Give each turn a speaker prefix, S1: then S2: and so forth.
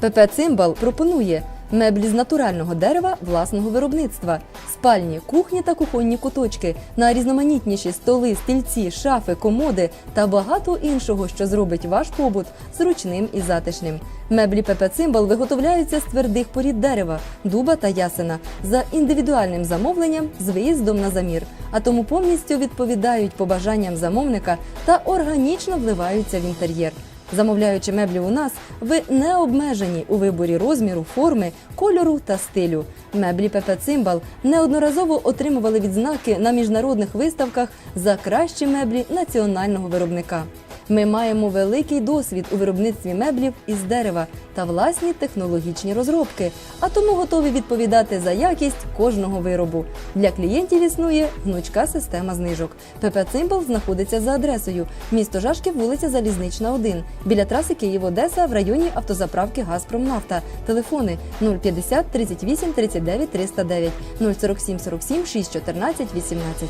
S1: ПП Цимбал пропонує меблі з натурального дерева власного виробництва, спальні, кухні та кухонні куточки, найрізноманітніші столи, стільці, шафи, комоди та багато іншого, що зробить ваш побут зручним і затишним. Меблі ПП Цимбал виготовляються з твердих порід дерева, дуба та ясена за індивідуальним замовленням з виїздом на замір, а тому повністю відповідають побажанням замовника та органічно вливаються в інтер'єр. Замовляючи меблі у нас, ви не обмежені у виборі розміру, форми, кольору та стилю. Меблі ПП Цимбал неодноразово отримували відзнаки на міжнародних виставках за кращі меблі національного виробника. Ми маємо великий досвід у виробництві меблів із дерева та власні технологічні розробки, а тому готові відповідати за якість кожного виробу. Для клієнтів існує гнучка система знижок. ПП Цимбал знаходиться за адресою місто Жашків, вулиця Залізнична, 1, біля траси Київ-Одеса в районі автозаправки Газпромнафта. Телефони 050 38 39 309 047 47 6 14 18.